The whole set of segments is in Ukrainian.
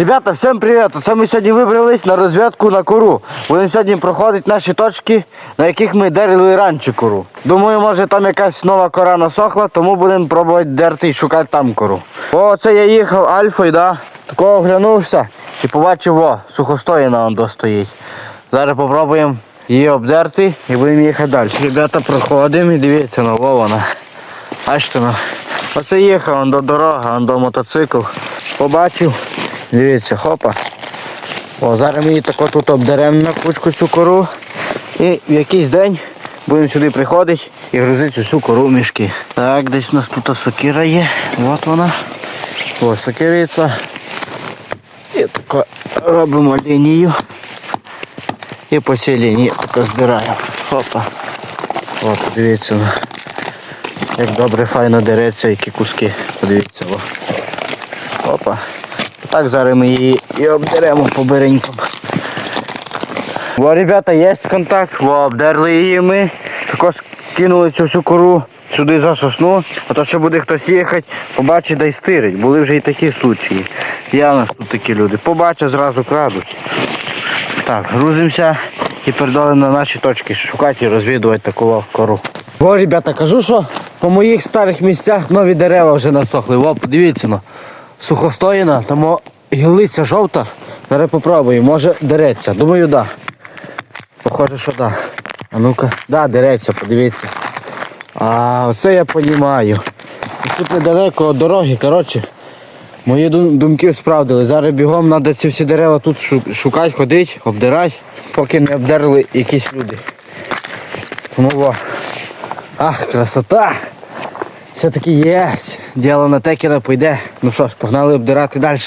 Ребята, всім привіт! Це ми сьогодні вибрались на розвідку на кору. Будемо сьогодні проходити наші точки, на яких ми дерли раніше кору. Думаю, може там якась нова кора насохла, тому будемо пробувати дерти і шукати там кору. О, це я їхав альфою, да? Такого оглянувся і побачив, о, сухостоїна он стоїть. Зараз попробуємо її обдерти і будемо їхати далі. Ребята, проходимо і дивіться, ну, во вона. Ну. Оце їхав он до дороги, он до мотоцикл. Побачив. Дивіться, хопа. О, зараз ми її тако тут обдеремо на кучку цю кору. І в якийсь день будемо сюди приходити і грузити всю кору в мішки. Так, десь у нас тут сокира є. От вона. О, сокириця. І тако робимо лінію. І по цій лінії тако збираємо. Хопа. От, дивіться. Як добре файно дереться, які куски. Подивіться. О. Опа. Так зараз ми її і обдеремо побереньком. Во, ребята, є контакт, во, обдерли її ми. Також кинули цю всю кору сюди за сосну, а то ще буде хтось їхати, побачить да й стирить. Були вже і такі случаї. Я нас тут такі люди. Побачать, зразу крадуть. Так, грузимося і передали на наші точки шукати і розвідувати таку кору. О, ребята, кажу, що по моїх старих місцях нові дерева вже насохли. О, подивіться, ну, сухостоїна, там гілиця жовта. Зараз попробую, може дереться. Думаю, да. Похоже, що да. А ну-ка, да, дереться, подивіться. А оце я розумію. Тут недалеко від дороги, коротше. Мої думки справдили. Зараз бігом треба ці всі дерева тут шукати, ходити, обдирати, поки не обдерли якісь люди. Тому во. Ах, красота! Все-таки є. Діло на текера пойде. Ну що ж, погнали обдирати далі.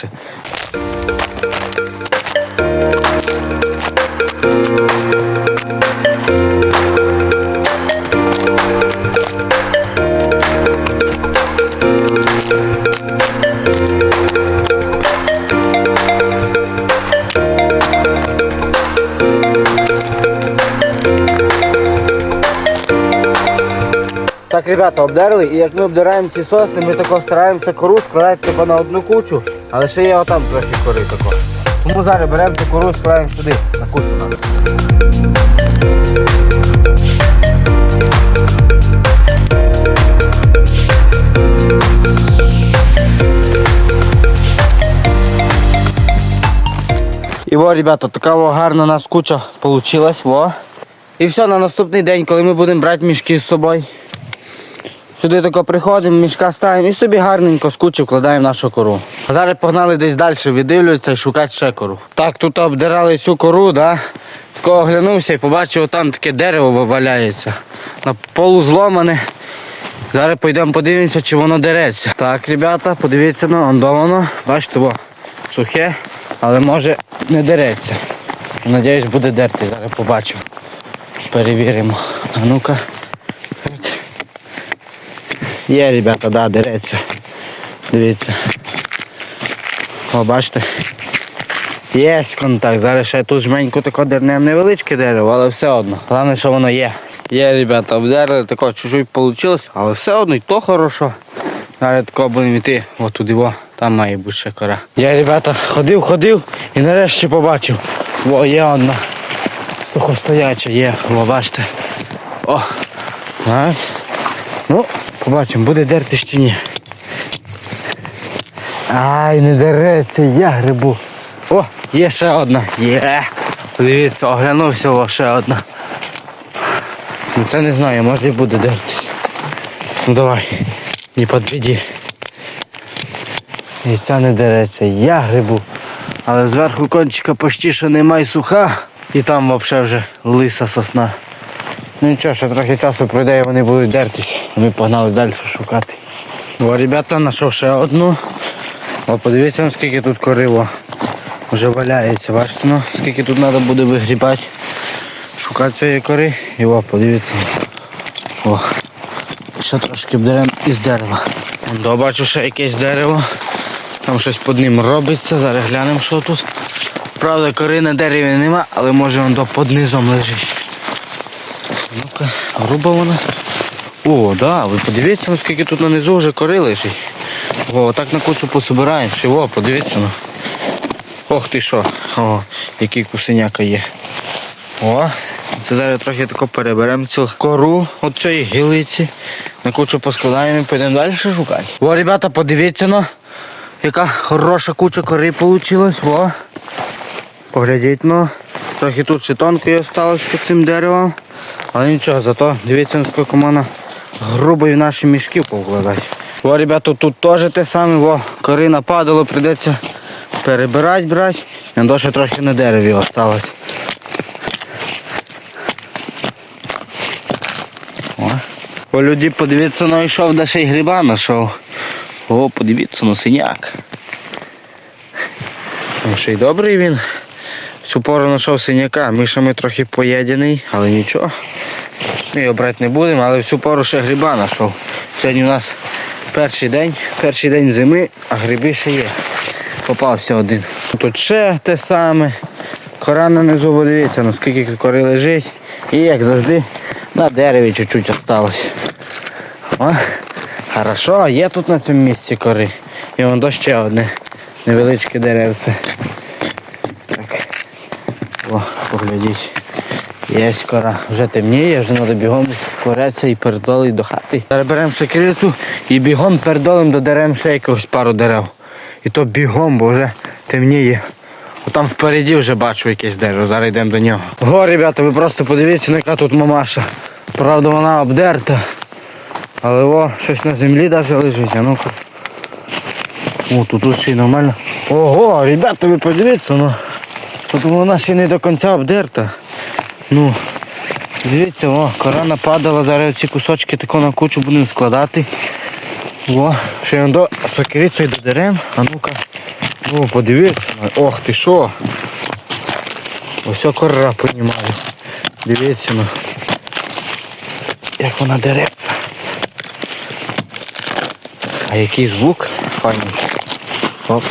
Ребята, обдерли, і як ми обдираємо ці сосни, ми тако стараємося кору складати тако на одну кучу, але ще є отам трохи кори тако. Тому зараз беремо цю кору, складаємо сюди, на кучу. І во, ребята, така во гарна у нас куча вийшла. І все, на наступний день, коли ми будемо брати мішки з собою. Сюди тако приходимо, мішка ставимо і собі гарненько з кучі вкладаємо нашу кору. А зараз погнали десь далі, віддивлюються і шукати ще кору. Так, тут обдирали цю кору, да? Тако оглянувся і побачив, там таке дерево валяється. На полу зломане. Зараз підемо подивимося, чи воно дереться. Так, ребята, подивіться, ну, ондо воно. Бачите, во, сухе, але може не дереться. Надіюсь, буде дерти, зараз побачимо. Перевіримо. А ну-ка. Є, ребята, да, дереться. Дивіться. О, бачите. Є контакт. Зараз ще тут жменьку тако дернемо невеличке дерево, але все одно. Головне, що воно є. Є, ребята, обдерли, тако чуть-чуть вийшло, але все одно і то хорошо. Зараз тако будемо йти, от туди, во, там має бути ще кора. Я, ребята, ходив, ходив і нарешті побачив. Во, є одна сухостояча, є, во, бачите. О, так. Побачимо, буде дерти чи ні. Ай, не дереться, я грибу. О, є ще одна. Є. Подивіться, оглянувся, о, ще одна. Ну це не знаю, може і буде дерти. Ну давай, не підведі. І ця не дереться, я грибу. Але зверху кончика почти що немає суха. І там взагалі вже лиса сосна. Ну нічого, ще трохи часу пройде і вони будуть дертись. Ми погнали далі шукати. О, ребята, знайшов ще одну. О, подивіться, наскільки тут кориво вже валяється. Бачите, ну, скільки тут треба буде вигрібати. Шукати цієї кори. І о, подивіться. О, ще трошки беремо із дерева. До, бачу ще якесь дерево. Там щось під ним робиться. Зараз глянемо, що тут. Правда, кори на дереві нема, але може воно під низом лежить. Ну-ка, груба вона. О, да, ви подивіться, наскільки тут нанизу вже кори лежить. О, отак на кучу пособираємо. Всього, подивіться. Ну. Ох ти що, о, який кусеняка є. О, це зараз трохи тако переберемо цю кору от цієї гілиці. На кучу поскладаємо і підемо далі шукати. О, ребята, подивіться ну, яка хороша куча кори вийшла. О. Поглядіть, ну. Трохи тут ще тонкої осталось під цим деревом. Але нічого, зато дивіться, наскільки можна грубо в наші мішки повкладати. О, ребята, тут теж те саме, о, кори нападало, прийдеться перебирати, брати. Ще трохи на дереві осталось. О. О, люди, подивіться, знайшов, де ще й гриба знайшов. О, подивіться, ну синяк. Ну, ще й добрий він. Всю пору знайшов синяка. Мішами трохи поєдений, але нічого. Ми його брати не будемо, але всю пору ще гриба знайшов. Сьогодні у нас перший день, перший день зими, а гриби ще є. Попався один. Тут ще те саме. Кора на низу, бо дивіться, ну скільки кори лежить. І як завжди на дереві чуть-чуть осталось. О, хорошо, є тут на цьому місці кори. І вон до ще одне невеличке деревце. Так. О, поглядіть. Є кора. Вже темніє, вже треба бігом кореця і передолить до хати. Зараз беремо секрицю і бігом передолим додеремо ще якогось пару дерев. І то бігом, бо вже темніє. О, Там впереді вже бачу якесь дерево, зараз йдемо до нього. Го, ребята, ви просто подивіться, яка тут мамаша. Правда, вона обдерта. Але о, щось на землі навіть лежить, а ну-ка. О, тут, тут ще й нормально. Ого, ребята, ви подивіться, ну. Тут вона ще не до кінця обдерта. Ну, дивіться, о, кора нападала, зараз ці кусочки тако на кучу будемо складати. О, ще до сокирицею додерем. А ну-ка. О, подивіться. Ох ти що. Ось кора понімаю. Дивіться, ну. Як вона дереться. А який звук файний. Оп.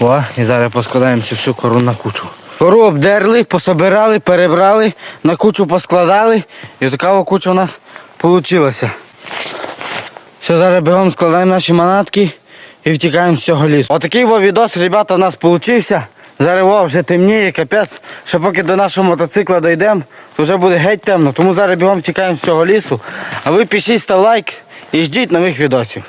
О, і зараз поскладаємо цю всю кору на кучу. Кору обдерли, пособирали, перебрали, на кучу поскладали. І така куча у нас вийшла. Все, зараз бігом складаємо наші манатки і втікаємо з цього лісу. Отакий во відос, ребята, у нас получився. Зараз о, вже темніє, капець. Ще поки до нашого мотоцикла дійдемо, то вже буде геть темно. Тому зараз бігом втікаємо з цього лісу. А ви пишіть, став лайк і ждіть нових відосів.